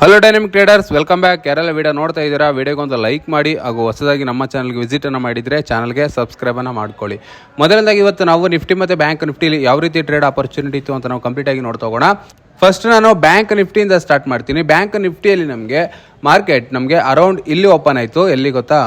Hello dynamic traders welcome back ಯಾರೆಲ್ಲ video ನೋಡ್ತಾ ಇದ್ದೀರಾ ವಿಡಿಯೋಗೊಂದು ಲೈಕ್ ಮಾಡಿ ಹಾಗೂ ಹೊಸದಾಗಿ ನಮ್ಮ ಚಾನಲ್ಗೆ ವಿಸಿಟನ್ನು ಮಾಡಿದರೆ ಚಾನಲ್ಗೆ ಸಬ್ಸ್ಕ್ರೈಬ್ ಅನ್ನು ಮಾಡ್ಕೊಳ್ಳಿ. ಮೊದಲನೇದಾಗಿ ಇವತ್ತು ನಾವು ನಿಫ್ಟಿ ಮತ್ತು ಬ್ಯಾಂಕ್ ನಿಫ್ಟಿಲಿ ಯಾವ ರೀತಿ ಟ್ರೇಡ್ ಆಪರ್ಚುನಿಟಿ ಇತ್ತು ಅಂತ ನಾವು ಕಂಪ್ಲೀಟ್ ಆಗಿ ನೋಡ್ತಾ ಹೋಗೋಣ. ಫಸ್ಟ್ ನಾನು ಬ್ಯಾಂಕ್ ನಿಫ್ಟಿಯಿಂದ ಸ್ಟಾರ್ಟ್ ಮಾಡ್ತೀನಿ. ಬ್ಯಾಂಕ್ ನಿಫ್ಟಿಯಲ್ಲಿ ನಮಗೆ ಮಾರ್ಕೆಟ್ ನಮಗೆ ಅರೌಂಡ್ ಇಲ್ಲಿ ಓಪನ್ ಆಯಿತು. ಎಲ್ಲಿ ಗೊತ್ತಾ?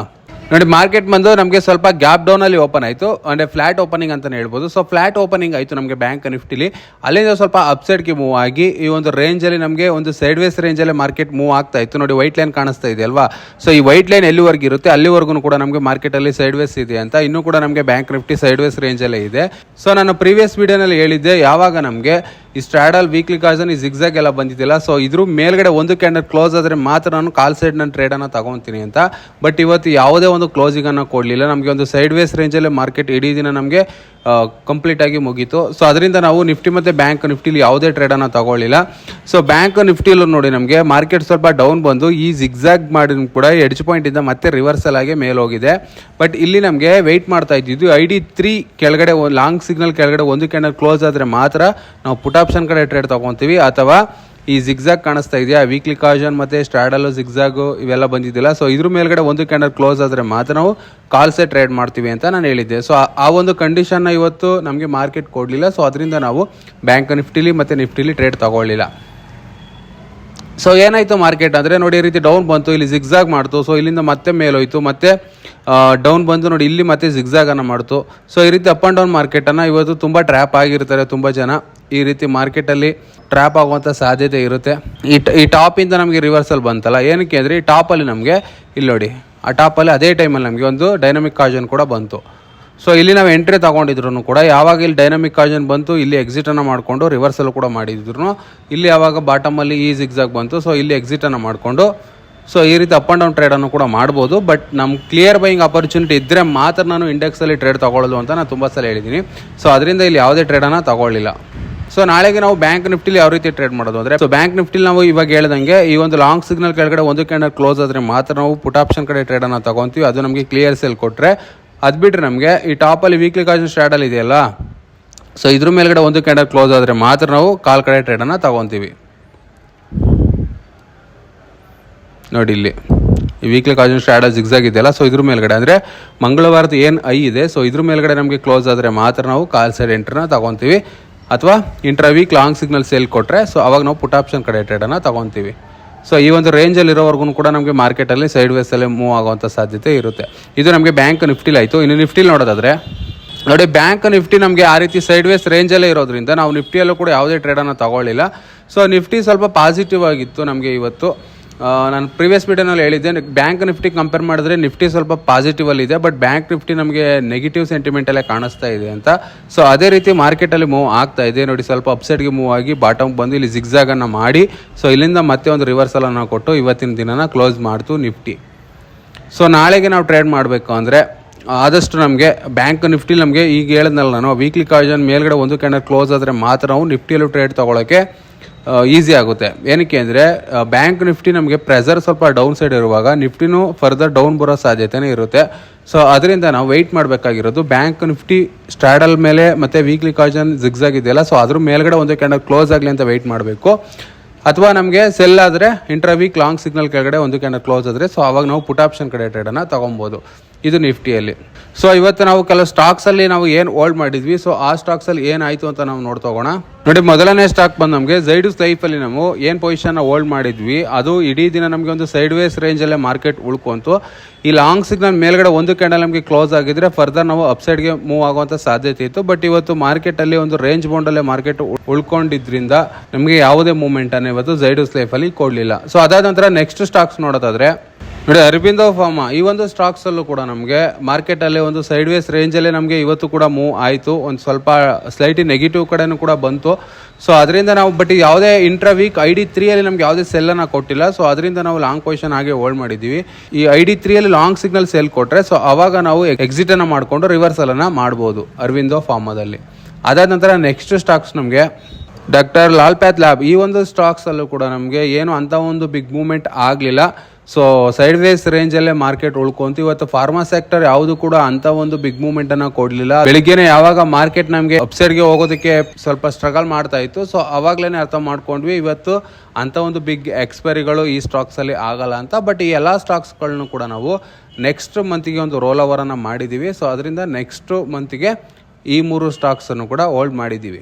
ನೋಡಿ ಮಾರ್ಕೆಟ್ ಬಂದು ನಮಗೆ ಸ್ವಲ್ಪ ಗ್ಯಾಪ್ ಡೌನ್ ಅಲ್ಲಿ ಓಪನ್ ಆಯಿತು. ಅಂದರೆ ಫ್ಲಾಟ್ ಓಪನಿಂಗ್ ಅಂತಲೇ ಹೇಳ್ಬೋದು. ಸೊ ಫ್ಲಾಟ್ ಓಪನಿಂಗ್ ಆಯಿತು ನಮಗೆ ಬ್ಯಾಂಕ್ ನಿಫ್ಟಿಲಿ ಅಲ್ಲಿಂದ ಸ್ವಲ್ಪ ಅಪ್ಸೈಡ್ಗೆ ಮೂವ್ ಆಗಿ, ಈ ಒಂದು ರೇಂಜಲ್ಲಿ ನಮಗೆ ಒಂದು ಸೈಡ್ ವೇಸ್ ರೇಂಜಲ್ಲಿ ಮಾರ್ಕೆಟ್ ಮೂವ್ ಆಗ್ತಾ ಇತ್ತು. ನೋಡಿ ವೈಟ್ ಲೈನ್ ಕಾಣಿಸ್ತಾ ಇದೆ ಅಲ್ವಾ? ಸೊ ಈ ವೈಟ್ ಲೈನ್ ಎಲ್ಲಿವರೆಗೂ ಇರುತ್ತೆ? ಅಲ್ಲಿವರೆಗೂ ಕೂಡ ನಮಗೆ ಮಾರ್ಕೆಟಲ್ಲಿ ಸೈಡ್ ವೇಸ್ ಇದೆ ಅಂತ. ಇನ್ನೂ ಕೂಡ ನಮಗೆ ಬ್ಯಾಂಕ್ ನಿಫ್ಟಿ ಸೈಡ್ ವೇಸ್ ರೇಂಜಲ್ಲೇ ಇದೆ. ಸೊ ನಾನು ಪ್ರೀವಿಯಸ್ ವಿಡಿಯೋನಲ್ಲಿ ಹೇಳಿದ್ದೆ, ಯಾವಾಗ ನಮಗೆ ಈ ಸ್ಟ್ರಾಡಲ್ ವೀಕ್ಲಿ ಕಾಯ್ಸನ್ ಈ ಜಿಗ್ಜಾಗ್ ಎಲ್ಲ ಬಂದಿದ್ದಿಲ್ಲ. ಸೊ ಇದ್ರ ಮೇಲ್ಗಡೆ ಒಂದು ಕ್ಯಾಂಡಲ್ ಕ್ಲೋಸ್ ಆದರೆ ಮಾತ್ರ ನಾನು ಕಾಲ್ ಸೈಡ್ ನನ್ನ ಟ್ರೇಡನ್ನು ತಗೊತೀನಿ ಅಂತ. ಬಟ್ ಇವತ್ತು ಯಾವುದೇ ಒಂದು ಕ್ಲೋಸಿಂಗನ್ನು ಕೊಡಲಿಲ್ಲ. ನಮಗೆ ಒಂದು ಸೈಡ್ ವೇಸ್ ರೇಂಜಲ್ಲೇ ಮಾರ್ಕೆಟ್ ಇಡೀ ದಿನ ನಮಗೆ ಕಂಪ್ಲೀಟ್ ಆಗಿ ಮುಗೀತು. ಸೊ ಅದರಿಂದ ನಾವು ನಿಫ್ಟಿ ಮತ್ತು ಬ್ಯಾಂಕ್ ನಿಫ್ಟಿಲಿ ಯಾವುದೇ ಟ್ರೇಡನ್ನು ತಗೊಳ್ಳಿಲ್ಲ. ಸೊ ಬ್ಯಾಂಕ್ ನಿಫ್ಟಿಲೂ ನೋಡಿ ನಮಗೆ ಮಾರ್ಕೆಟ್ ಸ್ವಲ್ಪ ಡೌನ್ ಬಂದು ಈ ಜಿಗ್ಜಾಗ್ ಮಾಡಿ ಕೂಡ ಎಡ್ಜ್ ಪಾಯಿಂಟಿಂದ ಮತ್ತೆ ರಿವರ್ಸಲ್ ಆಗಿ ಮೇಲೆ ಹೋಗಿದೆ. ಬಟ್ ಇಲ್ಲಿ ನಮಗೆ ವೆಯ್ಟ್ ಮಾಡ್ತಾ ಇದ್ದಿದ್ದು ಐ ಡಿ ತ್ರೀ ಕೆಳಗಡೆ ಲಾಂಗ್ ಸಿಗ್ನಲ್ ಕೆಳಗಡೆ ಒಂದು ಕ್ಯಾಂಡಲ್ ಕ್ಲೋಸ್ ಆದರೆ ಮಾತ್ರ ನಾವು ಪುಟ್ ಆಪ್ಷನ್ ಕಡೆ ಟ್ರೇಡ್ ತೊಗೊತೀವಿ ಅಥವಾ ಈ ಜಿಗ್ಜಾಗ್ ಕಾಣಿಸ್ತಾ ಇದೆಯಾ? ವೀಕ್ಲಿ ಕಾಜನ್ ಮತ್ತೆ ಸ್ಟ್ರಾಡಲ್ ಜಿಗ್ಜಾಗು ಇವೆಲ್ಲ ಬಂದಿದ್ದಿಲ್ಲ. ಸೊ ಇದ್ರ ಮೇಲ್ಗಡೆ ಒಂದು ಕ್ಯಾಂಡಲ್ ಕ್ಲೋಸ್ ಆದರೆ ಮಾತ್ರ ನಾವು ಕಾಲ್ಸೆ ಟ್ರೇಡ್ ಮಾಡ್ತೀವಿ ಅಂತ ನಾನು ಹೇಳಿದ್ದೆ. ಸೊ ಆ ಒಂದು ಕಂಡೀಷನ್ನ ಇವತ್ತು ನಮಗೆ ಮಾರ್ಕೆಟ್ ಕೊಡಲಿಲ್ಲ. ಸೊ ಅದರಿಂದ ನಾವು ಬ್ಯಾಂಕ್ ನಿಫ್ಟಿಲಿ ಮತ್ತು ನಿಫ್ಟಿಲಿ ಟ್ರೇಡ್ ತಗೊಳ್ಳಿಲ್ಲ. ಸೊ ಏನಾಯಿತು ಮಾರ್ಕೆಟ್ ಅಂದರೆ ನೋಡಿ, ಈ ರೀತಿ ಡೌನ್ ಬಂತು, ಇಲ್ಲಿ ಜಿಗ್ಜಾಗ್ ಮಾಡ್ತು. ಸೊ ಇಲ್ಲಿಂದ ಮತ್ತೆ ಮೇಲೋಯ್ತು, ಮತ್ತೆ ಡೌನ್ ಬಂದು ನೋಡಿ, ಇಲ್ಲಿ ಮತ್ತೆ ಜಿಗ್ಜಾಗನ್ನು ಮಾಡ್ತು. ಸೊ ಈ ರೀತಿ ಅಪ್ ಆ್ಯಂಡ್ ಡೌನ್ ಮಾರ್ಕೆಟನ್ನು ಇವತ್ತು ತುಂಬ ಟ್ರ್ಯಾಪ್ ಆಗಿರ್ತಾರೆ ತುಂಬ ಜನ. ಈ ರೀತಿ ಮಾರ್ಕೆಟಲ್ಲಿ ಟ್ರ್ಯಾಪ್ ಆಗುವಂಥ ಸಾಧ್ಯತೆ ಇರುತ್ತೆ. ಈ ಈ ಟಾಪಿಂದ ನಮಗೆ ರಿವರ್ಸಲ್ ಬಂತಲ್ಲ, ಏನಕ್ಕೆ ಅಂದರೆ, ಈ ಟಾಪಲ್ಲಿ ನಮಗೆ, ಇಲ್ಲಿ ನೋಡಿ, ಆ ಟಾಪಲ್ಲಿ ಅದೇ ಟೈಮಲ್ಲಿ ನಮಗೆ ಒಂದು ಡೈನಮಿಕ್ ಕಾಜನ್ ಕೂಡ ಬಂತು. ಸೊ ಇಲ್ಲಿ ನಾವು ಎಂಟ್ರಿ ತಗೊಂಡಿದ್ರು ಕೂಡ, ಯಾವಾಗ ಇಲ್ಲಿ ಡೈನಮಿಕ್ ಕಾಜನ್ ಬಂತು, ಇಲ್ಲಿ ಎಕ್ಸಿಟನ್ನು ಮಾಡಿಕೊಂಡು ರಿವರ್ಸಲ್ ಕೂಡ ಮಾಡಿದ್ರು ಇಲ್ಲಿ ಯಾವಾಗ ಬಾಟಮಲ್ಲಿ ಈ ಜಿಗ್ಸಾಗ್ ಬಂತು ಸೊ ಇಲ್ಲಿ ಎಕ್ಸಿಟನ್ನು ಮಾಡಿಕೊಂಡು ಸೊ ಈ ರೀತಿ ಅಪ್ ಆ್ಯಂಡ್ ಡೌನ್ ಟ್ರೇಡನ್ನು ಕೂಡ ಮಾಡ್ಬೋದು ಬಟ್ ನಮ್ಮ ಕ್ಲಿಯರ್ ಬೈಯಿಂಗ್ ಅಪರ್ಚುನಿಟಿ ಇದ್ದರೆ ಮಾತ್ರ ನಾನು ಇಂಡೆಕ್ಸಲ್ಲಿ ಟ್ರೇಡ್ ತೊಗೊಳ್ಳೋದು ಅಂತ ನಾನು ತುಂಬ ಸಲ ಹೇಳಿದ್ದೀನಿ ಸೊ ಅದರಿಂದ ಇಲ್ಲಿ ಯಾವುದೇ ಟ್ರೇಡನ್ನು ತಗೊಳ್ಳಿಲ್ಲ. ಸೊ ನಾಳೆಗೆ ನಾವು ಬ್ಯಾಂಕ್ ನಿಫ್ಟಿಲಿ ಯಾವ ರೀತಿ ಟ್ರೇಡ್ ಮಾಡೋದು ಅಂದರೆ ಸೊ ಬ್ಯಾಂಕ್ ನಿಫ್ಟಿಲಿ ನಾವು ಇವಾಗ ಹೇಳ್ದಂಗೆ, ಈ ಒಂದು ಲಾಂಗ್ ಸಿಗ್ನಲ್ ಕೆಳಗಡೆ ಒಂದು ಕ್ಯಾಂಡಲ್ ಕ್ಲೋಸ್ ಆದರೆ ಮಾತ್ರ ನಾವು ಪುಟ್ ಆಪ್ಷನ್ ಕಡೆ ಟ್ರೇಡನ್ನು ತಗೊಂತೀವಿ, ಅದು ನಮಗೆ ಕ್ಲಿಯರ್ ಸೆಲ್ ಕೊಟ್ಟರೆ ಅದು ಬಿಟ್ಟರೆ ನಮಗೆ ಈ ಟಾಪಲ್ಲಿ ವೀಕ್ಲಿ ಕಾಜನ್ ಸ್ಟ್ಯಾಡಲ್ ಇದೆಯಲ್ಲ ಸೊ ಇದ್ರ ಮೇಲ್ಗಡೆ ಒಂದು ಕ್ಯಾಂಡಲ್ ಕ್ಲೋಸ್ ಆದರೆ ಮಾತ್ರ ನಾವು ಕಾಲ್ ಕಡೆ ಟ್ರೇಡನ್ನು ತಗೊತೀವಿ. ನೋಡಿ ಇಲ್ಲಿ, ಈ ವೀಕ್ಲಿ ಕಾಜನ್ ಸ್ಟ್ಯಾಡ ಜಿಗ್ಸಾಗ್ ಇದೆಯಲ್ಲ ಸೊ ಇದ್ರ ಮೇಲ್ಗಡೆ ಅಂದರೆ ಮಂಗಳವಾರದ ಏನು ಐ ಇದೆ ಸೊ ಇದ್ರ ಮೇಲ್ಗಡೆ ನಮಗೆ ಕ್ಲೋಸ್ ಆದರೆ ಮಾತ್ರ ನಾವು ಕಾಲ್ ಸೈಡ್ ಎಂಟ್ರನ್ನ ತಗೊತೀವಿ. ಅಥವಾ intra week long signal sell ಕೊಟ್ಟರೆ ಸೊ ಅವಾಗ ನಾವು ಪುಟ್ ಆಪ್ಷನ್ ಕಡೆ ಟ್ರೇಡನ್ನು ತಗೊತೀವಿ. ಸೊ ಈ ಒಂದು ರೇಂಜಲ್ಲಿ ಇರೋವರೆಗೂ ಕೂಡ ನಮಗೆ ಮಾರ್ಕೆಟಲ್ಲಿ ಸೈಡ್ ವೇಸಲ್ಲಿ ಮೂವ್ ಆಗುವಂಥ ಸಾಧ್ಯತೆ ಇರುತ್ತೆ. ಇದು ನಮಗೆ ಬ್ಯಾಂಕ್ ನಿಫ್ಟಿಲಿ ಆಯಿತು. ಇನ್ನು ನಿಫ್ಟಿಲಿ ನೋಡೋದಾದರೆ, ನೋಡಿ ಬ್ಯಾಂಕ್ ನಿಫ್ಟಿ ನಮಗೆ ಆ ರೀತಿ ಸೈಡ್ ವೇಸ್ ರೇಂಜಲ್ಲೇ ಇರೋದ್ರಿಂದ ನಾವು ನಿಫ್ಟಿಯಲ್ಲೂ ಕೂಡ ಯಾವುದೇ ಟ್ರೇಡನ್ನು ತಗೊಳ್ಳಿಲ್ಲ. ಸೊ ನಿಫ್ಟಿ ಸ್ವಲ್ಪ ಪಾಸಿಟಿವ್ ಆಗಿತ್ತು ನಮಗೆ ಇವತ್ತು. ನಾನು ಪ್ರೀವಿಯಸ್ ವಿಡಿಯೋನಲ್ಲಿ ಹೇಳಿದ್ದೆ ಬ್ಯಾಂಕ್ ನಿಫ್ಟಿ ಕಂಪೇರ್ ಮಾಡಿದ್ರೆ ನಿಫ್ಟಿ ಸ್ವಲ್ಪ ಪಾಸಿಟಿವ್ ಅಲ್ಲಿ ಇದೆ ಬಟ್ ಬ್ಯಾಂಕ್ ನಿಫ್ಟಿ ನಮಗೆ ನೆಗೆಟಿವ್ ಸೆಂಟಿಮೆಂಟಲ್ಲೇ ಕಾಣಿಸ್ತಾ ಇದೆ ಅಂತ. ಸೊ ಅದೇ ರೀತಿ ಮಾರ್ಕೆಟಲ್ಲಿ ಮೂವ್ ಆಗ್ತಾ ಇದೆ. ನೋಡಿ, ಸ್ವಲ್ಪ ಅಪ್ಸೈಡ್ಗೆ ಮೂವ್ ಆಗಿ ಬಾಟಮ್ ಬಂದು ಇಲ್ಲಿ ಜಿಗ್ಜಾಗನ್ನು ಮಾಡಿ. ಸೊ ಇಲ್ಲಿಂದ ಮತ್ತೆ ಒಂದು ರಿವರ್ಸಲನ್ನು ಕೊಟ್ಟು ಇವತ್ತಿನ ದಿನನ ಕ್ಲೋಸ್ ಮಾಡ್ತು ನಿಫ್ಟಿ ಸೊ ನಾಳೆಗೆ ನಾವು ಟ್ರೇಡ್ ಮಾಡಬೇಕು ಅಂದರೆ, ಆದಷ್ಟು ನಮಗೆ ಬ್ಯಾಂಕ್ ನಿಫ್ಟಿ ನಮಗೆ ಈಗ ಹೇಳಿದ್ನಲ್ಲ ನಾನು ವೀಕ್ಲಿ ಕಾಯ್ಜನ್ ಮೇಲ್ಗಡೆ ಒಂದು ಕ್ಯಾಂಡಲ್ ಕ್ಲೋಸ್ ಆದರೆ ಮಾತ್ರ ನಾವು ನಿಫ್ಟಿಯಲ್ಲೂ ಟ್ರೇಡ್ ತೊಗೊಳಕ್ಕೆ ಈಸಿ ಆಗುತ್ತೆ. ಏನಕ್ಕೆ ಅಂದರೆ ಬ್ಯಾಂಕ್ ನಿಫ್ಟಿ ನಮಗೆ ಪ್ರೆಸರ್ ಸ್ವಲ್ಪ ಡೌನ್ ಸೈಡ್ ಇರುವಾಗ ನಿಫ್ಟಿನೂ ಫರ್ದರ್ ಡೌನ್ ಬರೋ ಸಾಧ್ಯತೆನೇ ಇರುತ್ತೆ. ಸೊ ಅದರಿಂದ ನಾವು ವೆಯ್ಟ್ ಮಾಡಬೇಕಾಗಿರೋದು ಬ್ಯಾಂಕ್ ನಿಫ್ಟಿ ಸ್ಟ್ರಾಡಲ್ ಮೇಲೆ ಮತ್ತು ವೀಕ್ಲಿ ಕಾಜನ್ ಜಿಗ್ಸಾಗ್ ಇದೆಯಲ್ಲ ಸೊ ಅದ್ರ ಮೇಲ್ಗಡೆ ಒಂದೇ ಕ್ಯಾಂಡಲ್ ಕ್ಲೋಸ್ ಆಗಲಿ ಅಂತ ವೆಯ್ಟ್ ಮಾಡಬೇಕು. ಅಥವಾ ನಮಗೆ ಸೆಲ್ ಆದರೆ ಇಂಟ್ರಾ ವೀಕ್ ಲಾಂಗ್ ಸಿಗ್ನಲ್ ಕೆಳಗಡೆ ಒಂದು ಕ್ಯಾಂಡಲ್ ಕ್ಲೋಸ್ ಆದರೆ ಸೊ ಅವಾಗ ನಾವು ಪುಟ್ ಆಪ್ಷನ್ ಕಡೆ ಟ್ರೇಡನ್ನು ತೊಗೊಬೋದು. ಇದು ನಿಫ್ಟಿಯಲ್ಲಿ. ಸೊ ಇವತ್ತು ನಾವು ಕೆಲವು ಸ್ಟಾಕ್ಸಲ್ಲಿ ನಾವು ಏನು ಹೋಲ್ಡ್ ಮಾಡಿದ್ವಿ ಸೊ ಆ ಸ್ಟಾಕ್ಸಲ್ಲಿ ಏನಾಯಿತು ಅಂತ ನಾವು ನೋಡ್ತೋಗೋಣ ನೋಡಿ, ಮೊದಲನೇ ಸ್ಟಾಕ್ ಬಂದು ನಮಗೆ ಜೈಡೂಸ್ ಲೈಫಲ್ಲಿ ನಾವು ಏನು ಪೊಸಿಷನ್ನ ಹೋಲ್ಡ್ ಮಾಡಿದ್ವಿ, ಅದು ಇಡೀ ದಿನ ನಮಗೆ ಒಂದು ಸೈಡ್ ವೇಸ್ ರೇಂಜಲ್ಲೇ ಮಾರ್ಕೆಟ್ ಉಳ್ಕೊಂತು. ಈ ಲಾಂಗ್ ಸಿಗ್ನಲ್ ಮೇಲ್ಗಡೆ ಒಂದು ಕ್ಯಾಂಡಲ್ ನಮಗೆ ಕ್ಲೋಸ್ ಆಗಿದ್ರೆ ಫರ್ದರ್ ನಾವು ಅಪ್ಸೈಡ್ಗೆ ಮೂವ್ ಆಗುವಂಥ ಸಾಧ್ಯತೆ ಇತ್ತು. ಬಟ್ ಇವತ್ತು ಮಾರ್ಕೆಟಲ್ಲಿ ಒಂದು ರೇಂಜ್ ಬೌಂಡಲ್ಲೇ ಮಾರ್ಕೆಟ್ ಉಳ್ಕೊಂಡಿದ್ರಿಂದ ನಮಗೆ ಯಾವುದೇ ಮೂವ್ಮೆಂಟನ್ನು ಇವತ್ತು ಜೈಡೂಸ್ ಲೈಫಲ್ಲಿ ಕೊಡಲಿಲ್ಲ. ಸೊ ಅದಾದ ನಂತರ ನೆಕ್ಸ್ಟ್ ಸ್ಟಾಕ್ಸ್ ನೋಡೋದಾದ್ರೆ ನೋಡಿ, ಅರಬಿಂದೋ ಫಾರ್ಮಾ, ಈ ಒಂದು ಸ್ಟಾಕ್ಸ್ ಅಲ್ಲೂ ಕೂಡ ನಮಗೆ ಮಾರ್ಕೆಟ್ ಅಲ್ಲಿ ಒಂದು ಸೈಡ್ ವೇಸ್ ರೇಂಜ್ ಅಲ್ಲೇ ನಮಗೆ ಇವತ್ತು ಕೂಡ ಮೂವ್ ಆಯಿತು. ಒಂದು ಸ್ವಲ್ಪ ಸ್ಲೈಟಿ ನೆಗೆಟಿವ್ ಕಡೆನೂ ಕೂಡ ಬಂತು. ಸೊ ಅದರಿಂದ ನಾವು ಬಟ್ ಯಾವುದೇ ಇಂಟ್ರಾ ವೀಕ್ ಐ ಡಿ ತ್ರೀಯಲ್ಲಿ ನಮ್ಗೆ ಯಾವುದೇ ಸೆಲ್ಲನ್ನು ಕೊಟ್ಟಿಲ್ಲ. ಸೊ ಅದರಿಂದ ನಾವು ಲಾಂಗ್ ಪೊಸಿಷನ್ ಹಾಗೆ ಹೋಲ್ಡ್ ಮಾಡಿದ್ದೀವಿ ಈ ಐ ಡಿ ತ್ರೀಯಲ್ಲಿ ಲಾಂಗ್ ಸಿಗ್ನಲ್ ಸೆಲ್ ಕೊಟ್ಟರೆ ಸೊ ಅವಾಗ ನಾವು ಎಕ್ಸಿಟ್ ಅನ್ನು ಮಾಡಿಕೊಂಡು ರಿವರ್ಸಲ್ ಅನ್ನ ಮಾಡ್ಬೋದು ಅರವಿಂದೋ ಫಾರ್ಮಾದಲ್ಲಿ. ಅದಾದ ನಂತರ ನೆಕ್ಸ್ಟ್ ಸ್ಟಾಕ್ಸ್ ನಮಗೆ ಡಾಕ್ಟರ್ ಲಾಲ್ ಪ್ಯಾತ್ ಲ್ಯಾಬ್ ಈ ಒಂದು ಸ್ಟಾಕ್ಸಲ್ಲೂ ಕೂಡ ನಮಗೆ ಏನು ಅಂಥ ಒಂದು ಬಿಗ್ ಮೂಮೆಂಟ್ ಆಗಲಿಲ್ಲ. ಸೊ ಸೈಡ್ ವೇಸ್ ರೇಂಜಲ್ಲೇ ಮಾರ್ಕೆಟ್ ಉಳ್ಕೊಂತು. ಇವತ್ತು ಫಾರ್ಮಾ ಸೆಕ್ಟರ್ ಯಾವುದು ಕೂಡ ಅಂತ ಒಂದು ಬಿಗ್ ಮೂವ್ಮೆಂಟ್ ಅನ್ನ ಕೊಡಲಿಲ್ಲ. ಬೆಳಿಗ್ಗೆನೆ ಯಾವಾಗ ಮಾರ್ಕೆಟ್ ನಮಗೆ ಗೆ ಹೋಗೋದಕ್ಕೆ ಸ್ವಲ್ಪ ಸ್ಟ್ರಗಲ್ ಮಾಡ್ತಾ ಇತ್ತು. ಸೊ ಅವಾಗ್ಲೇನೆ ಅರ್ಥ ಮಾಡ್ಕೊಂಡ್ವಿ. ಇವತ್ತು ಅಂತ ಒಂದು ಬಿಗ್ ಎಕ್ಸ್ಪೈರಿಗಳು ಈ ಸ್ಟಾಕ್ಸ್ ಅಲ್ಲಿ ಆಗಲ್ಲ ಅಂತ. ಬಟ್ ಈ ಎಲ್ಲಾ ಸ್ಟಾಕ್ಸ್ಗಳನ್ನು ಕೂಡ ನಾವು ನೆಕ್ಸ್ಟ್ ಮಂತಿಗೆ ಒಂದು ರೋಲ್ ಓವರ್ ಮಾಡಿದ್ದೀವಿ ಸೊ ಅದರಿಂದ ನೆಕ್ಸ್ಟ್ ಮಂತಿಗೆ ಈ ಮೂರು ಸ್ಟಾಕ್ಸ್ ಅನ್ನು ಕೂಡ ಹೋಲ್ಡ್ ಮಾಡಿದೀವಿ.